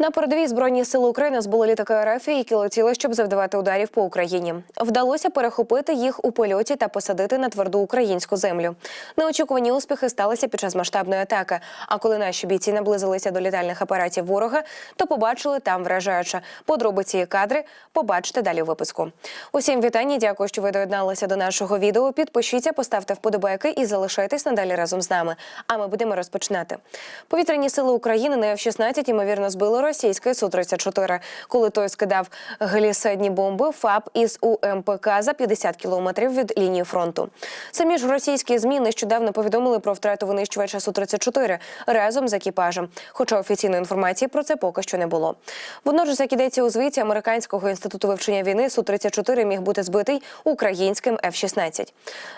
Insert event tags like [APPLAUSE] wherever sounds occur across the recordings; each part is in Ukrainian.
На передовій збройні сили України збули літаки РФ, які летіли, щоб завдавати ударів по Україні. Вдалося перехопити їх у польоті та посадити на тверду українську землю. Неочікувані успіхи сталися під час масштабної атаки. А коли наші бійці наблизилися до літальних апаратів ворога, то побачили там вражаюче. Подробиці і кадри побачите далі у випуску. Усім вітання. Дякую, що ви доєдналися до нашого відео. Підпишіться, поставте вподобайки і залишайтесь надалі разом з нами. А ми будемо розпочинати. Повітряні сили України на F-16, ймовірно збили російський Су-34, коли той скидав глісидні бомби ФАБ із УМПК за 50 кілометрів від лінії фронту. Самі ж російські змі нещодавно повідомили про втрату винищувача Су-34 разом з екіпажем, хоча офіційної інформації про це поки що не було. Водночас, як ідеться у звіті американського інституту вивчення війни, Су-34 міг бути збитий українським F-16.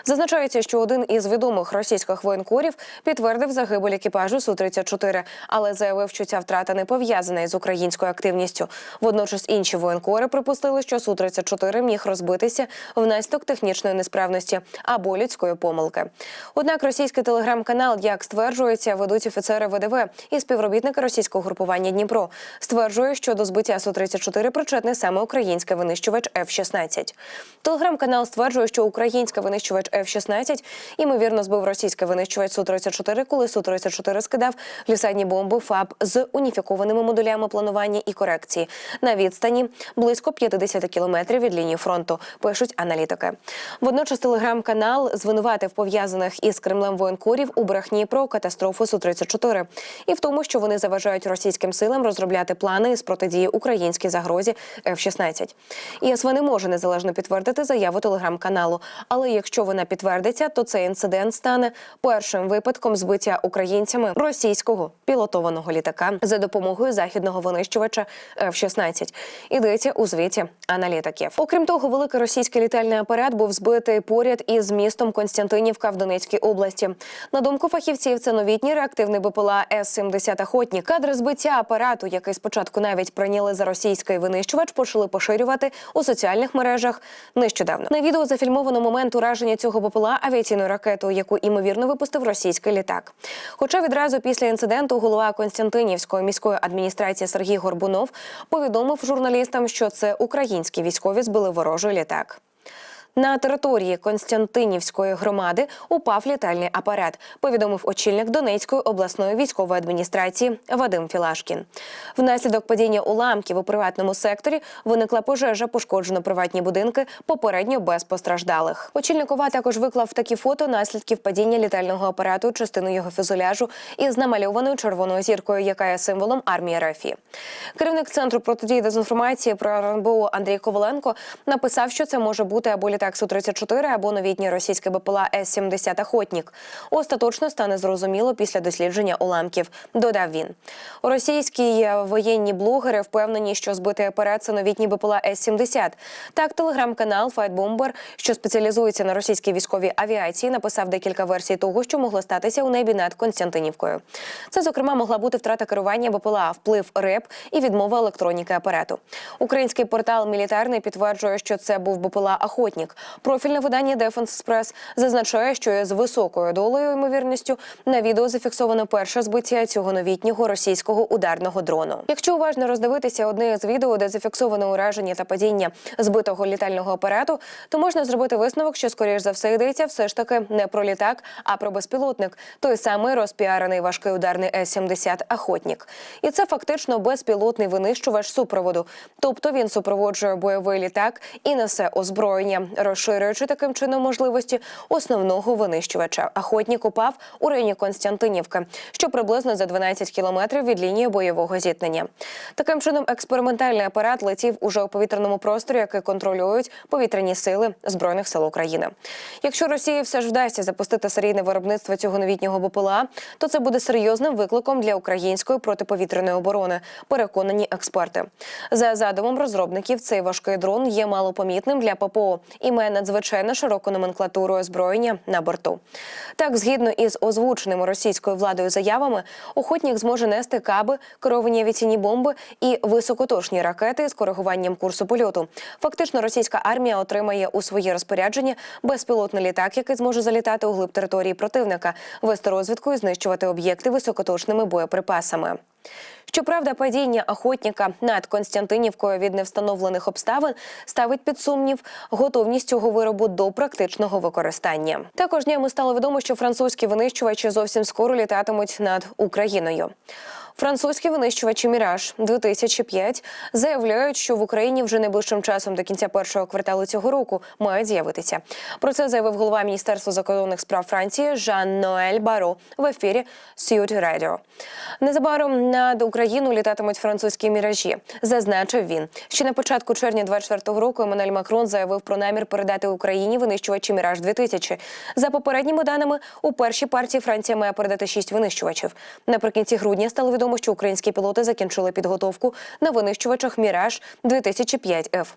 Зазначається, що один із відомих російських воєнкорів підтвердив загибель екіпажу Су-34, але заявив, що ця втрата не пов'язана із українською активністю. Водночас інші воєнкори припустили, що Су-34 міг розбитися внаслідок технічної несправності або людської помилки. Однак російський телеграм-канал, як стверджується, ведуть офіцери ВДВ і співробітники російського групування Дніпро, стверджує, що до збиття Су-34 причетний саме український винищувач F-16. Телеграм-канал стверджує, що український винищувач F-16 ймовірно збив російський винищувач Су-34, коли Су-34 скидав глісадні бомби ФАБ з уніфікованими модулями планування і корекції на відстані близько 50 кілометрів від лінії фронту. Пишуть аналітики. Водночас телеграм-канал звинуватив пов'язаних із Кремлем воєнкорів у брехні про катастрофу Су-34 і в тому, що вони заважають російським силам розробляти плани з протидії українській загрозі F-16. ЄСВ не може незалежно підтвердити заяву телеграм-каналу. Але якщо вона підтвердиться, то цей інцидент стане першим випадком збиття українцями російського пілотованого літака за допомогою західного винищувача F-16. Ідеться у звіті аналітиків. Окрім того, великий російський літальний апарат був збитий поряд із містом Константинівка в Донецькій області. На думку фахівців, це новітній реактивний БПЛА С-70 «Охотник». Кадри збиття апарату, який спочатку навіть прийняли за російський винищувач, почали поширювати у соціальних мережах нещодавно. На відео зафільмовано момент ураження цього БПЛА авіаційною ракетою, яку імовірно випустив російський літак. Хоча відразу після інциденту голова Константинівської міської адміністрації Сергій Горбунов повідомив журналістам, що це українські військові збили ворожий літак. На території Константинівської громади упав літальний апарат, повідомив очільник Донецької обласної військової адміністрації Вадим Філашкін. Внаслідок падіння уламків у приватному секторі виникла пожежа, пошкоджено приватні будинки, попередньо без постраждалих. Очільник ОВА також виклав такі фото наслідків падіння літального апарату, частину його фюзеляжу із намальованою червоною зіркою, яка є символом армії РФ. Керівник центру протидії дезінформації про РНБО Андрій Коваленко написав, що це може бути або літак Су-34, або новітній російський БПЛА С-70 «Охотник». Остаточно стане зрозуміло після дослідження уламків, додав він. Російські воєнні блогери впевнені, що збитий апарат – це новітній БПЛА С-70. Так, телеграм-канал Файтбомбер, що спеціалізується на російській військовій авіації, написав декілька версій того, що могло статися у небі над Константинівкою. Це, зокрема, могла бути втрата керування БПЛА, вплив РЕП і відмова електроніки апарату. Український портал Мілітарний підтверджує, що це був БПЛА «Охотник». Профільне видання Defense Express зазначає, що з високою долею ймовірністю на відео зафіксовано перше збиття цього новітнього російського ударного дрону. Якщо уважно роздивитися одне з відео, де зафіксовано ураження та падіння збитого літального апарату, то можна зробити висновок, що скоріш за все йдеться все ж таки не про літак, а про безпілотник, той самий розпіарений важкий ударний С-70 «Охотник». І це фактично безпілотний винищувач супроводу, тобто він супроводжує бойовий літак і несе озброєння, розширюючи таким чином можливості основного винищувача. Охотник упав у районі Константинівки, що приблизно за 12 кілометрів від лінії бойового зіткнення. Таким чином, експериментальний апарат летів уже у повітряному просторі, який контролюють повітряні сили збройних сил України. Якщо Росії все ж вдасться запустити серійне виробництво цього новітнього БПЛА, то це буде серйозним викликом для української протиповітряної оборони. Переконані експерти. За задумом розробників, цей важкий дрон є малопомітним для ППО і має надзвичайно широку номенклатуру озброєння на борту. Так, згідно із озвученими російською владою заявами, охотник зможе нести каби, керовані авіаційні бомби і високоточні ракети з коригуванням курсу польоту. Фактично, російська армія отримає у своє розпорядження безпілотний літак, який зможе залітати у глиб території противника, вести розвідку і знищувати об'єкти високоточними боєприпасами. Щоправда, падіння охотника над Константинівкою від невстановлених обставин ставить під сумнів готовність цього виробу до практичного використання. Також днями стало відомо, що французькі винищувачі зовсім скоро літатимуть над Україною. Французькі винищувачі Міраж 2005 заявляють, що в Україні вже найближчим часом до кінця першого кварталу цього року мають з'явитися. Про це заявив голова Міністерства закордонних справ Франції Жан Ноель Баро в ефірі Сьют Радіо. Незабаром над Україну літатимуть французькі міражі. Зазначив він. Ще на початку червня 24-го року Еммануель Макрон заявив про намір передати Україні винищувачі Міраж 2000 За попередніми даними, у першій партії Франція має передати шість винищувачів. Наприкінці грудня стало відомо, що українські пілоти закінчили підготовку на винищувачах Міраж 2005 f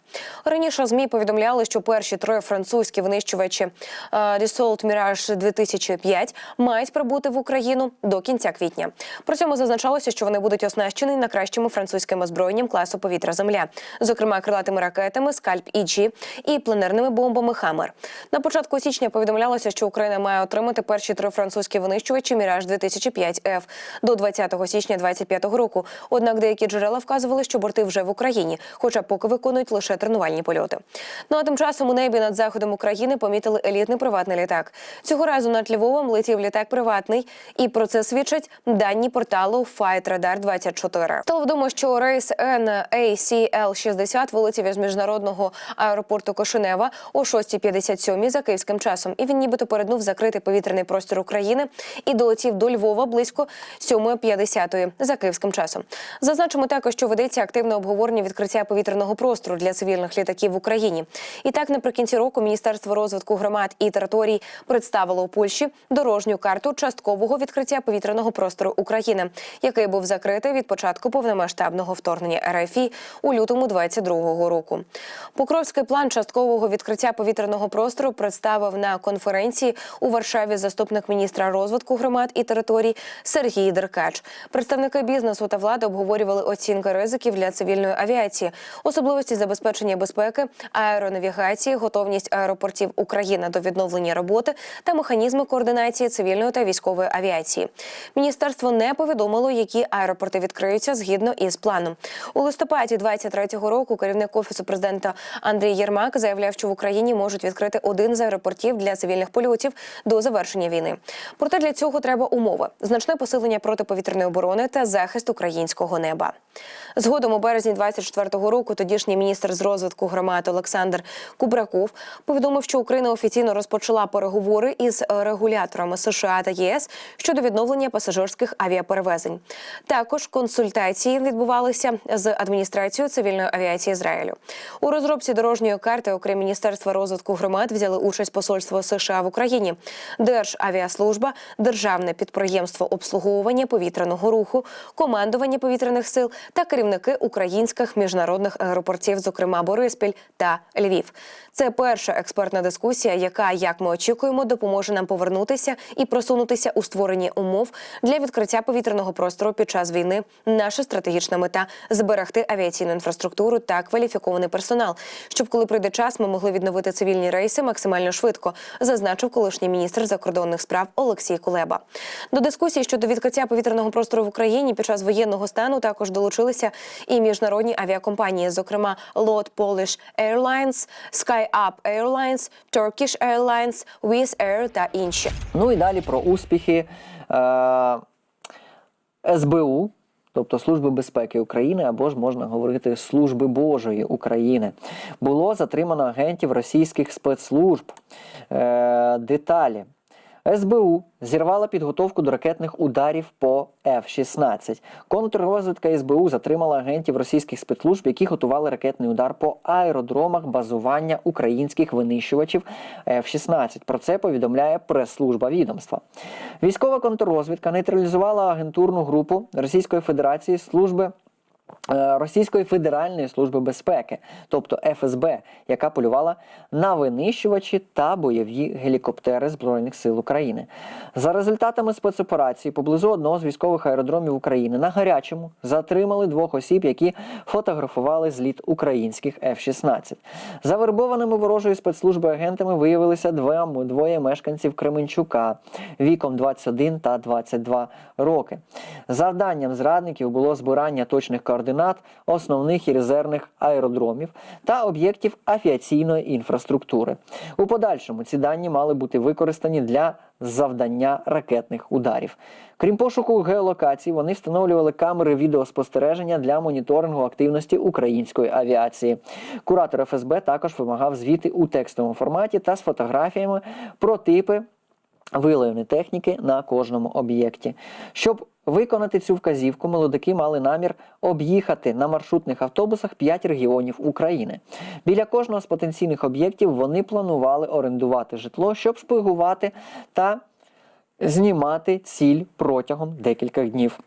Раніше змі повідомляли, що перші троє французькі винищувачі Dassault Mirage 2005 мають прибути в Україну до кінця квітня. При цьому зазначалося, що вони будуть оснащені найкращими французьким озброєнням класу повітря Земля, зокрема крилатими ракетами Скальп іджі і пленерними бомбами Хаммер. На початку січня повідомлялося, що Україна має отримати перші три французькі винищувачі Міраж 2005 f до 20 січня 2025 року. Однак деякі джерела вказували, що борти вже в Україні, хоча поки виконують лише тренувальні польоти. Ну а тим часом у небі над заходом України помітили елітний приватний літак. Цього разу над Львовом летів літак приватний, і про це свідчать дані порталу Fight Radar 24 Стало відомо, що рейс NACL-60 вилетів із міжнародного аеропорту Кишинева о 6.57 за київським часом, і він нібито перетнув закритий повітряний простір України і долетів до Львова близько 7.50 за київським часом. Зазначимо також, що ведеться активне обговорення відкриття повітряного простору для цивільних літаків в Україні. І так, наприкінці року Міністерство розвитку громад і територій представило у Польщі дорожню карту часткового відкриття повітряного простору України, який був закритий від початку повномасштабного вторгнення РФІ у лютому 22-го року. Покровський план часткового відкриття повітряного простору представив на конференції у Варшаві заступник міністра розвитку громад і територій Сергій Деркач. Представники бізнесу та влади обговорювали оцінки ризиків для цивільної авіації, особливості забезпечення безпеки, аеронавігації, готовність аеропортів України до відновлення роботи та механізми координації цивільної та військової авіації. Міністерство не повідомило, які аеропорти відкриються згідно із планом. У листопаді 23-го року керівник офісу президента Андрій Єрмак заявляв, що в Україні можуть відкрити один з аеропортів для цивільних польотів до завершення війни. Проте для цього треба умови: значне посилення протиповітряної оборони та захист українського неба. Згодом у березні 24-го року тодішній міністр з розвитку громад Олександр Кубраков повідомив, що Україна офіційно розпочала переговори із регуляторами США та ЄС щодо відновлення пасажирських авіаперевезень. Також консультації відбувалися з адміністрацією цивільної авіації Ізраїлю. У розробці дорожньої карти, окрім міністерства розвитку громад, взяли участь посольство США в Україні, Державіаслужба, державне підприємство обслуговування повітряного руху, командування повітряних сил та керівники українських міжнародних аеропортів, зокрема Бориспіль та Львів. Це перша експертна дискусія, яка, як ми очікуємо, допоможе нам повернутися і просунутися у створенні умов для відкриття повітряного простору під час війни. Наша стратегічна мета зберегти авіаційну інфраструктуру та кваліфікований персонал, щоб коли прийде час, ми могли відновити цивільні рейси максимально швидко, зазначив колишній міністр закордонних справ Олексій Кулеба. До дискусії щодо відкриття повітряного простору в Україні під час воєнного стану також долучилися і міжнародні авіакомпанії, зокрема Lot Polish Airlines, SkyUp Airlines, Turkish Airlines, Wizz Air та інші. Ну і далі про успіхи е, СБУ, тобто Служби безпеки України, або ж можна говорити Служби Божої України. Було затримано агентів російських спецслужб. Е, деталі. СБУ зірвала підготовку до ракетних ударів по F-16. Контррозвідка СБУ затримала агентів російських спецслужб, які готували ракетний удар по аеродромах базування українських винищувачів F-16. Про це повідомляє прес-служба відомства. Військова контррозвідка нейтралізувала агентурну групу Російської Федерації служби Російської Федеральної служби безпеки, тобто ФСБ, яка полювала на винищувачі та бойові гелікоптери Збройних сил України. За результатами спецоперації поблизу одного з військових аеродромів України на гарячому затримали двох осіб, які фотографували зліт українських F-16. Завербованими ворожою спецслужби агентами виявилися двоє мешканців Кременчука віком 21 та 22 роки. Завданням зрадників було збирання точних координат основних і резервних аеродромів та об'єктів авіаційної інфраструктури. У подальшому ці дані мали бути використані для завдання ракетних ударів. Крім пошуку геолокацій, вони встановлювали камери відеоспостереження для моніторингу активності української авіації. Куратор ФСБ також вимагав звіти у текстовому форматі та з фотографіями про типи виявлені техніки на кожному об'єкті. Щоб виконати цю вказівку, молодики мали намір об'їхати на маршрутних автобусах 5 регіонів України. Біля кожного з потенційних об'єктів вони планували орендувати житло, щоб шпигувати та знімати ціль протягом декількох днів.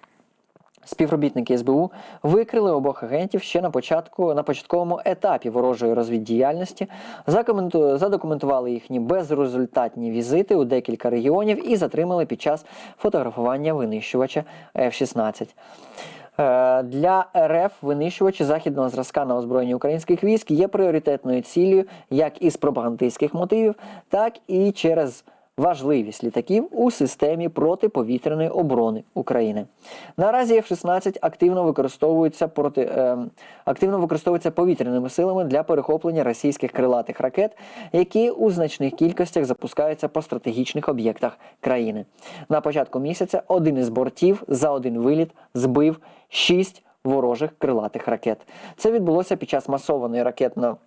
Співробітники СБУ викрили обох агентів ще на початку на початковому етапі ворожої розвіддіяльності, задокументували їхні безрезультатні візити у декілька регіонів і затримали під час фотографування винищувача F-16. Е, Для РФ винищувачі західного зразка на озброєнні українських військ є пріоритетною ціллю як із пропагандистських мотивів, так і через важливість літаків у системі протиповітряної оборони України. Наразі F-16 активно використовується проти е, активно використовується повітряними силами для перехоплення російських крилатих ракет, які у значних кількостях запускаються по стратегічних об'єктах країни. На початку місяця один із бортів за один виліт збив шість ворожих крилатих ракет. Це відбулося під час масованої ракетно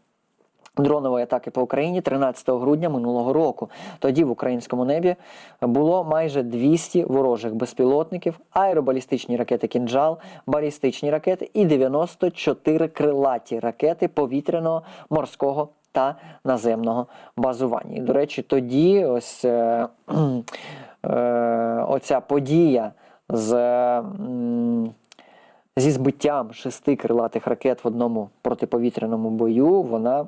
дронової атаки по Україні 13 грудня минулого року. Тоді в українському небі було майже 200 ворожих безпілотників, аеробалістичні ракети «Кінжал», балістичні ракети і 94 крилаті ракети повітряного, морського та наземного базування. І, до речі, тоді ось е, [CLEARS THROAT] е, оця подія з. м, Зі збиттям шести крилатих ракет в одному протиповітряному бою вона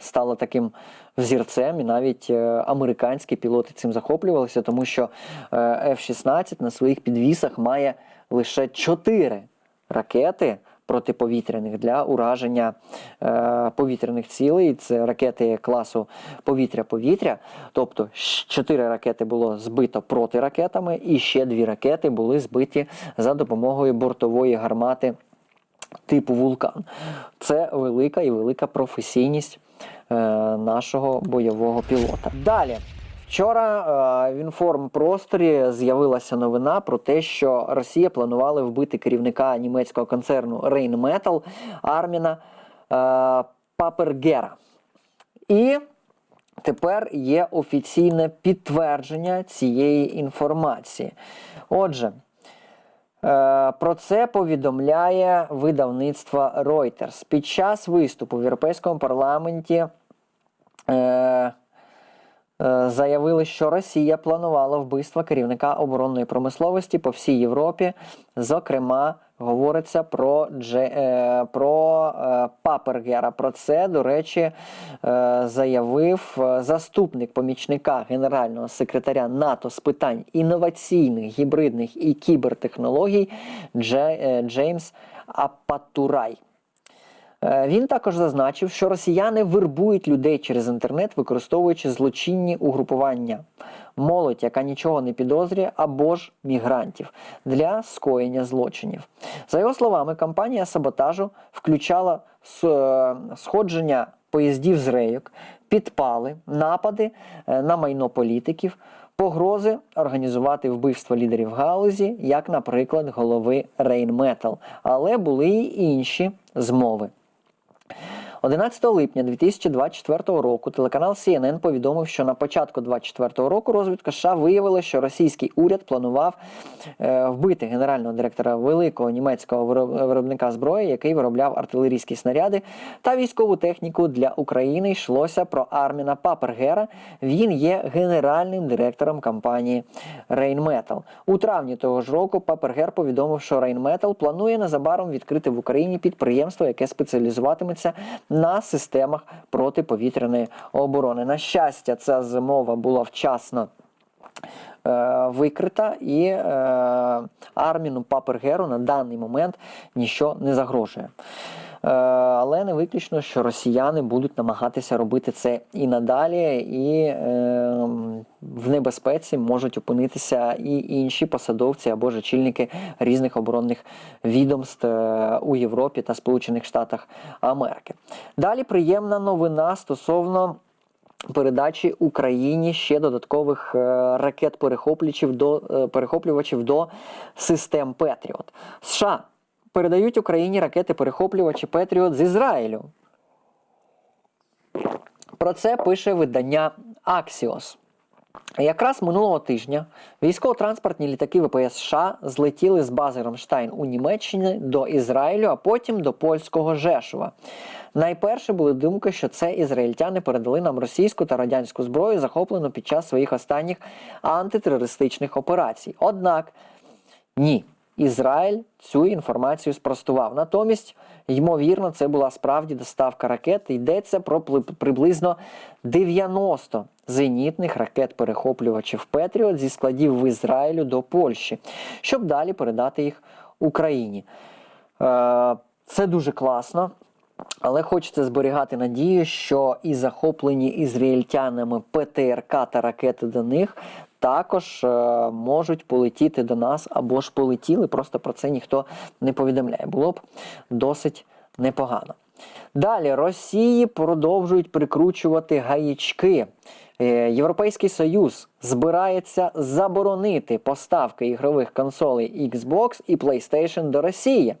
стала таким взірцем, і навіть е, американські пілоти цим захоплювалися, тому що е, F-16 на своїх підвісах має лише чотири ракети протиповітряних для ураження е, повітряних цілей. Це ракети класу повітря-повітря. Тобто чотири ракети було збито протиракетами, і ще дві ракети були збиті за допомогою бортової гармати типу вулкан. Це велика і велика професійність нашого бойового пілота. Далі. Вчора е, в інформпросторі з'явилася новина про те, що Росія планувала вбити керівника німецького концерну Rheinmetall Арміна е, Папергера. І тепер є офіційне підтвердження цієї інформації. Отже, Е, Про це повідомляє видавництво Reuters. Під час виступу в Європейському парламенті е, е, заявили, що Росія планувала вбивство керівника оборонної промисловості по всій Європі. Зокрема, говориться про, Дже, е, про е, Папергера. Про це, до речі, е, заявив е, заступник помічника генерального секретаря НАТО з питань інноваційних, гібридних і кібертехнологій Дже, е, Джеймс Апатурай. Е, Він також зазначив, що росіяни вербують людей через інтернет, використовуючи злочинні угрупування, молодь, яка нічого не підозрює, або ж мігрантів для скоєння злочинів. За його словами, кампанія саботажу включала е, сходження поїздів з рейок, підпали, напади е, на майно політиків. Погрози організувати вбивство лідерів галузі, як, наприклад, голови Рейнметал, але були й інші змови. 11 липня 2024 року телеканал CNN повідомив, що на початку 2024 року розвідка США виявила, що російський уряд планував е, вбити генерального директора великого німецького вироб- виробника зброї, який виробляв артилерійські снаряди та військову техніку для України. Йшлося про Арміна Папергера. Він є генеральним директором компанії Rheinmetall. У травні того ж року Папергер повідомив, що Rheinmetall планує незабаром відкрити в Україні підприємство, яке спеціалізуватиметься на системах протиповітряної оборони. На щастя, ця змова була вчасно е, викрита, і е, Арміну Папергеру на даний момент нічого не загрожує. Е, але не виключно, що росіяни будуть намагатися робити це і надалі, і е, в небезпеці можуть опинитися і інші посадовці або ж очільники різних оборонних відомств е, у Європі та Сполучених Штатах Америки. Далі приємна новина стосовно передачі Україні ще додаткових е, ракет-перехоплювачів до, е, перехоплювачів до систем Петріот. США передають Україні ракети-перехоплювачі Петріот з Ізраїлю. Про це пише видання Axios. Якраз минулого тижня військово-транспортні літаки ВПС США злетіли з бази Рамштайн у Німеччині до Ізраїлю, а потім до польського Жешува. Найперше були думки, що це ізраїльтяни передали нам російську та радянську зброю, захоплену під час своїх останніх антитерористичних операцій. Однак ні, Ізраїль цю інформацію спростував. Натомість, ймовірно, це була справді доставка ракет. Йдеться про приблизно 90 зенітних ракет-перехоплювачів Петріот зі складів в Ізраїлю до Польщі, щоб далі передати їх Україні. Е, Це дуже класно. Але хочеться зберігати надію, що і захоплені ізраїльтянами ПТРК та ракети до них також е, можуть полетіти до нас або ж полетіли, просто про це ніхто не повідомляє. Було б досить непогано. Далі Росії продовжують прикручувати гаячки. Е, Європейський Союз збирається заборонити поставки ігрових консолей Xbox і PlayStation до Росії.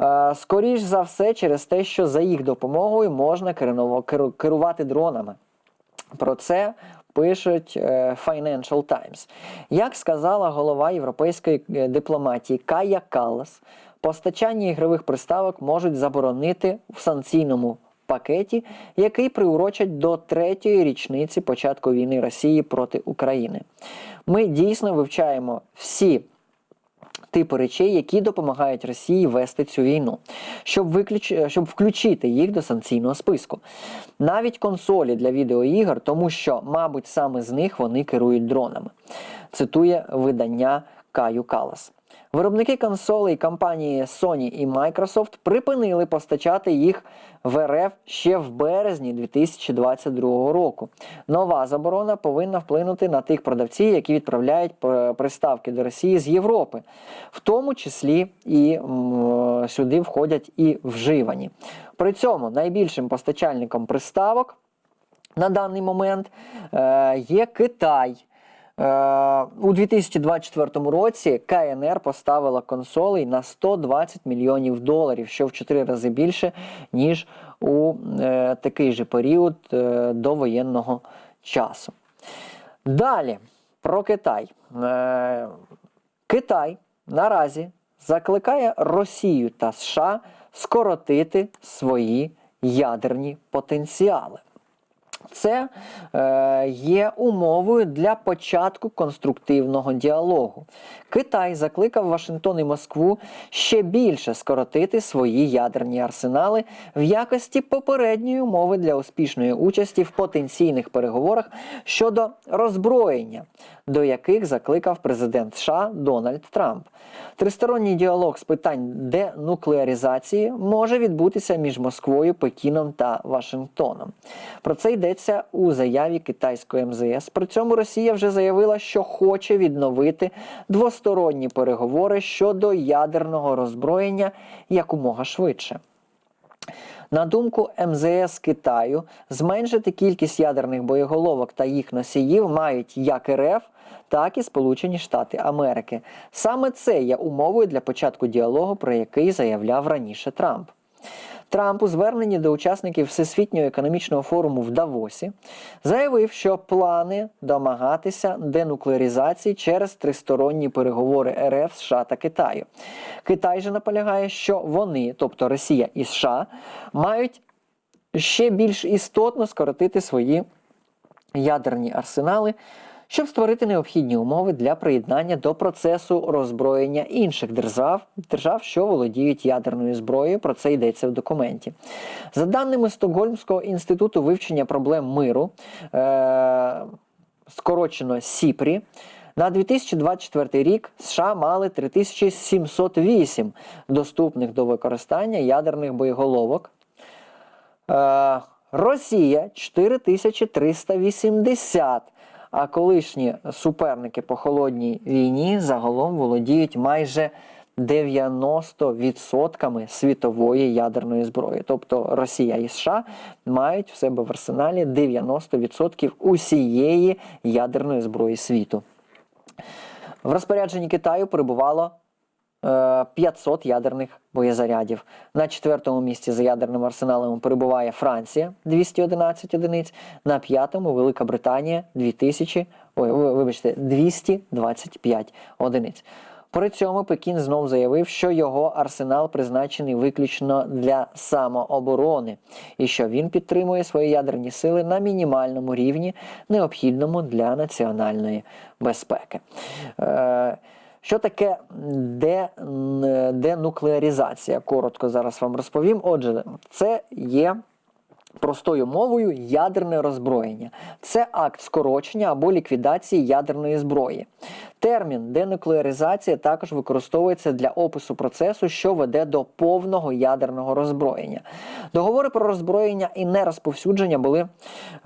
Е, Скоріш за все, через те, що за їх допомогою можна керувати дронами. Про це пишуть е, Financial Times. Як сказала голова європейської е, дипломатії Кая Каллас, постачання ігрових приставок можуть заборонити в санкційному пакеті, який приурочать до третьої річниці початку війни Росії проти України. Ми дійсно вивчаємо всі типи речей, які допомагають Росії вести цю війну, щоб, виключ... щоб включити їх до санкційного списку. Навіть консолі для відеоігр, тому що, мабуть, саме з них вони керують дронами. Цитує видання Каю Калас. Виробники консолей компанії Sony і Microsoft припинили постачати їх в РФ ще в березні 2022 року. Нова заборона повинна вплинути на тих продавців, які відправляють приставки до Росії з Європи, в тому числі і сюди входять і вживані. При цьому найбільшим постачальником приставок на даний момент е, є Китай. Е, У 2024 році КНР поставила консолей на 120 мільйонів доларів, що в 4 рази більше, ніж у е, такий же період е, до воєнного часу. Далі про Китай. Е, Китай наразі закликає Росію та США скоротити свої ядерні потенціали. Це е, є умовою для початку конструктивного діалогу. Китай закликав Вашингтон і Москву ще більше скоротити свої ядерні арсенали в якості попередньої умови для успішної участі в потенційних переговорах щодо роззброєння, до яких закликав президент США Дональд Трамп. Тристоронній діалог з питань денуклеаризації може відбутися між Москвою, Пекіном та Вашингтоном. Про це йдеться у заяві китайської МЗС. При цьому Росія вже заявила, що хоче відновити двосторонні переговори щодо ядерного роззброєння якомога швидше. На думку МЗС Китаю, зменшити кількість ядерних боєголовок та їх носіїв мають як РФ, так і Сполучені Штати Америки. Саме це є умовою для початку діалогу, про який заявляв раніше Трамп. Трамп у зверненні до учасників Всесвітнього економічного форуму в Давосі заявив, що плани домагатися денуклеаризації через тристоронні переговори РФ, США та Китаю. Китай же наполягає, що вони, тобто Росія і США, мають ще більш істотно скоротити свої ядерні арсенали, щоб створити необхідні умови для приєднання до процесу роззброєння інших держав, держав, що володіють ядерною зброєю. Про це йдеться в документі. За даними Стокгольмського інституту вивчення проблем миру, е- скорочено СІПРІ. На 2024 рік США мали 3708 доступних до використання ядерних боєголовок. Е, Росія 4380, а колишні суперники по холодній війні загалом володіють майже 90% світової ядерної зброї. Тобто Росія і США мають в себе в арсеналі 90% усієї ядерної зброї світу. В розпорядженні Китаю перебувало 500 ядерних боєзарядів. На четвертому місці за ядерним арсеналом перебуває Франція 211 одиниць, на п'ятому Велика Британія 2000, ой, вибачте, 225 одиниць. При цьому Пекін знов заявив, що його арсенал призначений виключно для самооборони, і що він підтримує свої ядерні сили на мінімальному рівні, необхідному для національної безпеки. Е, що таке де, денуклеаризація? Коротко зараз вам розповім. Отже, це є простою мовою ядерне роззброєння. Це акт скорочення або ліквідації ядерної зброї. Термін денуклеаризація також використовується для опису процесу, що веде до повного ядерного роззброєння. Договори про роззброєння і нерозповсюдження були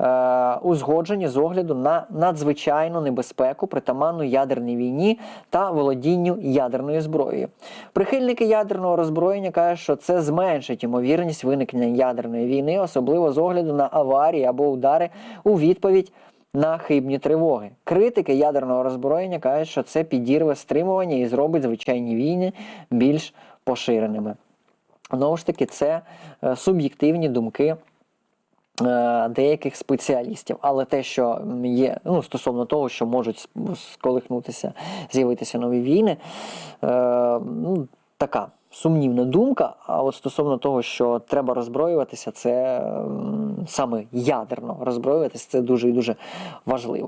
е, узгоджені з огляду на надзвичайну небезпеку, притаманну ядерній війні та володінню ядерною зброєю. Прихильники ядерного роззброєння кажуть, що це зменшить ймовірність виникнення ядерної війни, особливо з огляду на аварії або удари у відповідь на хибні тривоги. Критики ядерного роззброєння кажуть, що це підірве стримування і зробить звичайні війни більш поширеними. Знову ж таки, це е, суб'єктивні думки е, деяких спеціалістів. Але те, що є ну, стосовно того, що можуть сколихнутися, з'явитися нові війни, е, ну, така сумнівна думка. А от стосовно того, що треба роззброюватися, це саме ядерно роззброюватися, це дуже і дуже важливо.